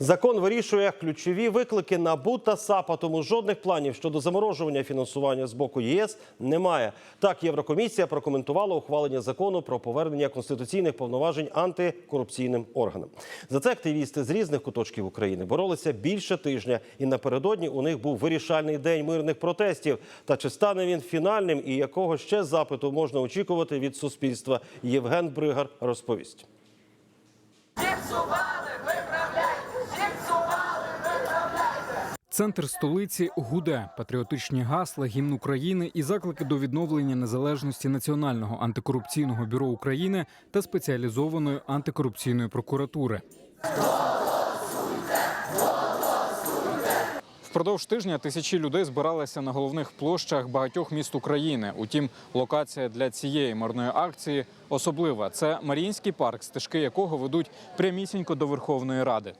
Закон вирішує ключові виклики НАБУ та САПа, тому жодних планів щодо заморожування фінансування з боку ЄС немає. Так, Єврокомісія прокоментувала ухвалення закону про повернення конституційних повноважень антикорупційним органам. За це активісти з різних куточків України боролися більше тижня, і напередодні у них був вирішальний день мирних протестів. Та чи стане він фінальним і якого ще запиту можна очікувати від суспільства? Євген Бригар розповість. Центр столиці гуде патріотичні гасла, гімн України і заклики до відновлення незалежності Національного антикорупційного бюро України та спеціалізованої антикорупційної прокуратури. Впродовж тижня тисячі людей збиралися на головних площах багатьох міст України. Утім, локація для цієї мирної акції особлива. Це Маріїнський парк, стежки якого ведуть прямісінько до Верховної Ради.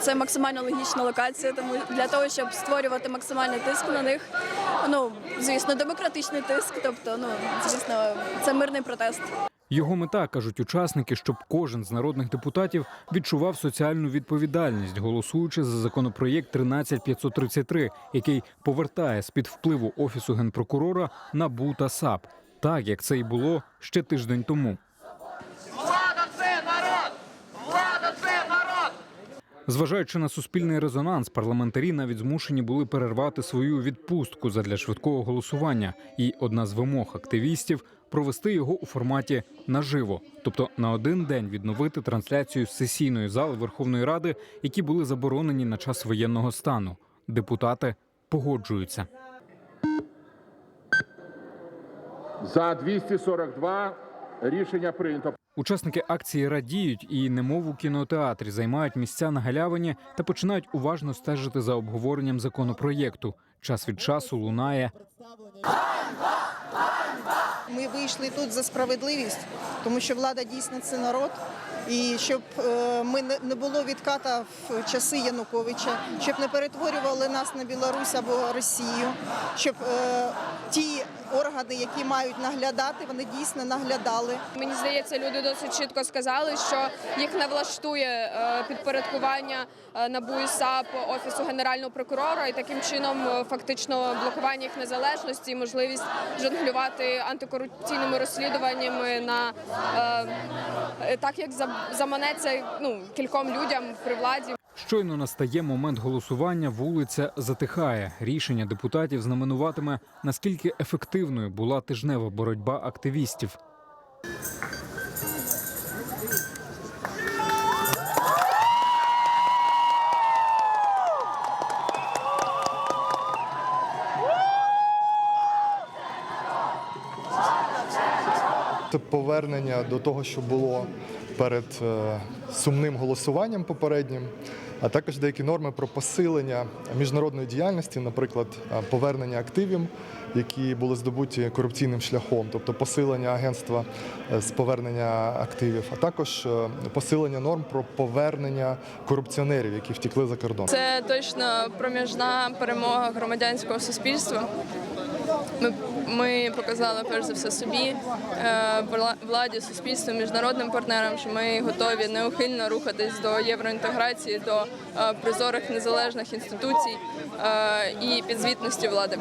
Це максимально логічна локація, тому для того, щоб створювати максимальний тиск на них, ну звісно, демократичний тиск. Тобто, ну звісно, це мирний протест. Його мета кажуть учасники, щоб кожен з народних депутатів відчував соціальну відповідальність, голосуючи за законопроєкт 13533, який повертає з під впливу офісу генпрокурора НАБУ та САП, так як це й було ще тиждень тому. Влада це народ! Влада це народ! Зважаючи на суспільний резонанс, парламентарі навіть змушені були перервати свою відпустку задля швидкого голосування. І одна з вимог активістів провести його у форматі наживо, тобто на один день відновити трансляцію з сесійної зали Верховної Ради, які були заборонені на час воєнного стану. Депутати погоджуються. За 242 рішення прийнято. Учасники акції радіють і, немов у кінотеатрі, займають місця на галявині та починають уважно стежити за обговоренням законопроєкту. Час від часу лунає Ми вийшли тут за справедливість, тому що влада дійсно це народ. І щоб е, ми не було відката в часи Януковича, щоб не перетворювали нас на Білорусь або Росію, щоб е, ті органи, які мають наглядати, вони дійсно наглядали. Мені здається, люди досить чітко сказали, що їх не влаштує е, підпорядкування НАБУ і САП офісу генерального прокурора, і таким чином фактично блокування їх незалежності, і можливість жонглювати антикорупційними розслідуваннями на так, як за- заманеться ну кільком людям при владі. Щойно настає момент голосування, вулиця затихає. Рішення депутатів знаменуватиме, наскільки ефективною була тижнева боротьба активістів. Це повернення до того, що було перед е, сумним голосуванням попереднім, а також деякі норми про посилення міжнародної діяльності, наприклад, е, повернення активів, які були здобуті корупційним шляхом, тобто посилення агентства е, з повернення активів, а також посилення норм про повернення корупціонерів, які втікли за кордон. Це точно проміжна перемога громадянського суспільства. Ми, ми показали перш за все собі, е, владі, суспільству, міжнародним партнерам, що ми готові неухильно рухатись до євроінтеграції, до е, прозорих незалежних інституцій е, і підзвітності влади.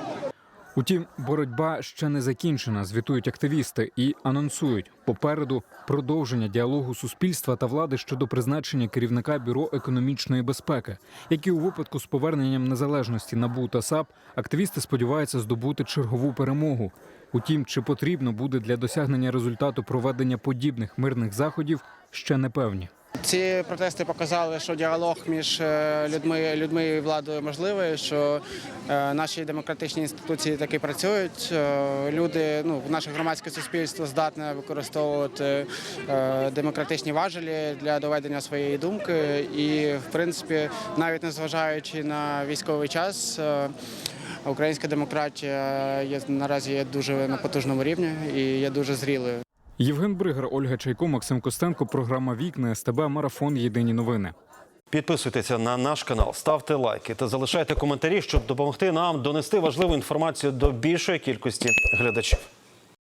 Утім, боротьба ще не закінчена, звітують активісти і анонсують попереду продовження діалогу суспільства та влади щодо призначення керівника бюро економічної безпеки, які у випадку з поверненням незалежності НАБУ та САП активісти сподіваються здобути чергову перемогу. Утім, чи потрібно буде для досягнення результату проведення подібних мирних заходів, ще не певні. Ці протести показали, що діалог між е, людьми, людьми і владою можливий, що е, наші демократичні інституції таки працюють. Е, Люди, ну, наше громадське суспільство здатне використовувати демократичні важелі для доведення своєї думки. І, в принципі, навіть незважаючи на військовий час. Українська демократія є наразі є дуже на потужному рівні і є дуже зрілою. Євген Бригар, Ольга Чайко, Максим Костенко. Програма Вікна СТБ. Марафон. Єдині новини. Підписуйтеся на наш канал, ставте лайки та залишайте коментарі, щоб допомогти нам донести важливу інформацію до більшої кількості глядачів.